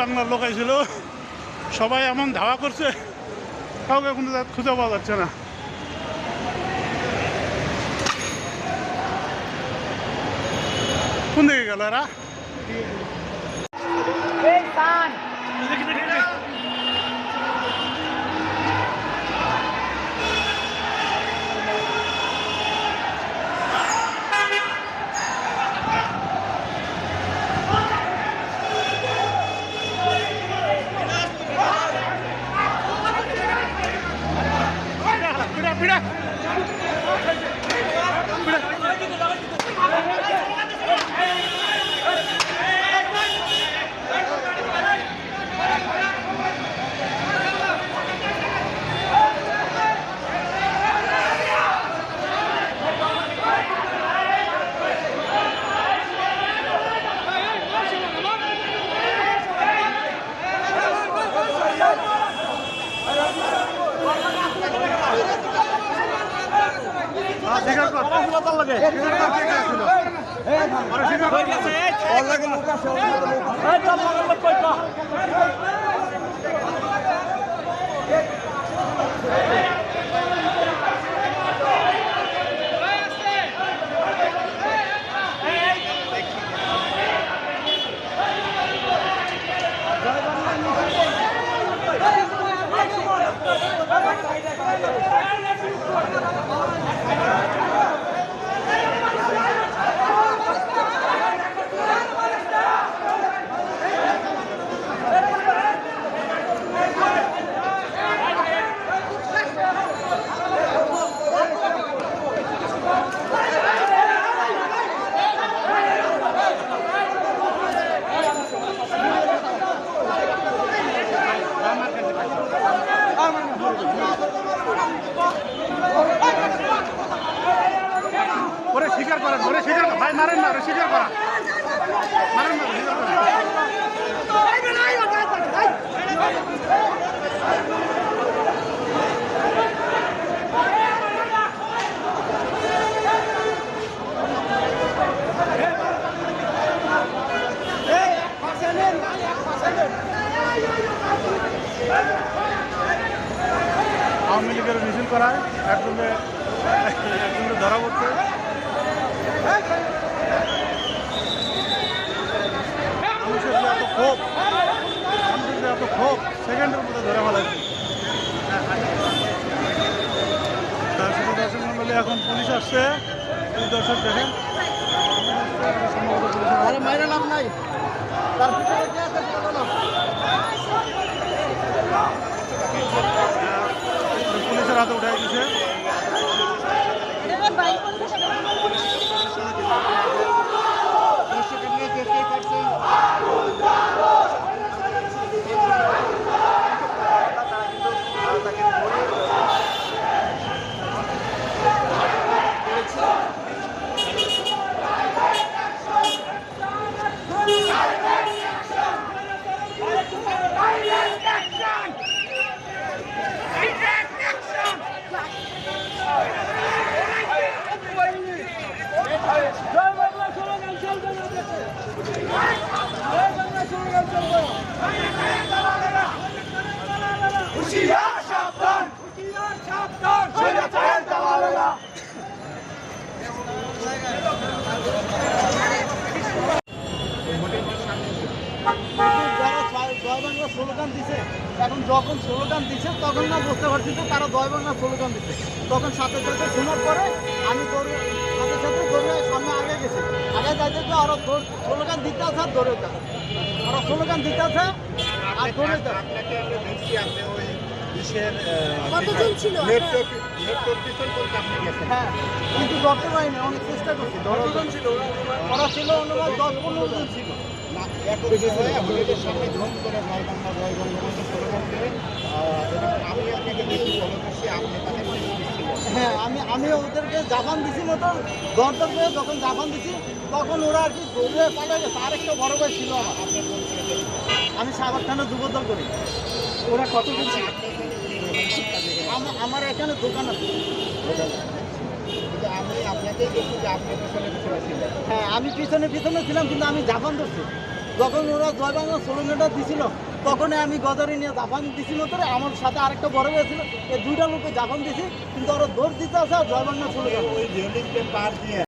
বাংলার লোক ছিল সবাই এমন ধাওয়া করছে, কাউকে কোনো খুঁজে পাওয়া যাচ্ছে না। কোন দিকে গেল এরা? হ্যাঁ, স্বীকার স্বীকার করেন ওরে স্বীকার ভাই, মারেন না স্বীকার করা মারেন আওয়ামী লীগের মিছিল করায় একজনে একজনে ধরা পড়ছে। মানুষের যে এত ক্ষোভ মানুষের যে এত ক্ষোভ সেকেন্ডের মধ্যে ধরে ফেলাইছে তার এখন পুলিশ আসছে এই দর্শক দেখেন নাম নাই তার পিছনে পুলিশের হাতে উঠে গেছে দর্শকের নিয়ে কে কে করছে? যারা বাংলা স্লোগান দিছে এখন যখন স্লোগান দিছে তখন না বুঝতে পারছি যে তারা জয় বাংলা স্লোগান দিছে। তখন সাথে সাথে শোনার পরে আমি দৌড়ে সাথে সাথে দৌড়ে সামনে আগে গেছি। আগে যাইতে তো আরও স্লোগান দিতে আছে আর দৌড়ে যাবে। আরও স্লোগান দিতে আছে আর দৌড়ে যাবে। হ্যাঁ কিন্তু ধরতে পারিনি অনেক চেষ্টা করছি। ধরার ছিল? ওরা ছিল অনুমান দশ পনেরো জন ছিল। হয়ে আমি হ্যাঁ আমি আমি ওদেরকে জাপান দিছি মতো করে যখন জাপান দিছি তখন ওরা আর কি দৌড়ে পালে গেছে। আরেকটা বড় ভাই ছিল আমি সাগর থানা যুবদল করি। ওরা আমা- আমার এখানে দোকান আছে। আমি আপনাকেই দেখি যে আপনি পিছনে পিছনে ছিলেন। হ্যাঁ আমি পিছনে পিছনে ছিলাম কিন্তু আমি জাপান ধরছি। যখন ওরা জয় বাংলা স্লোগানটা দিছিল তখনই আমি গজারি নিয়ে জাপান দিছিল তো আমার সাথে আরেকটা বড় হয়েছিল এই দুইটা লোকে জাপান দিছি কিন্তু ওরা দৌড় দিতে আসে আর জয় বাংলা স্লোগান ওই রেলিংকে পার দিয়ে।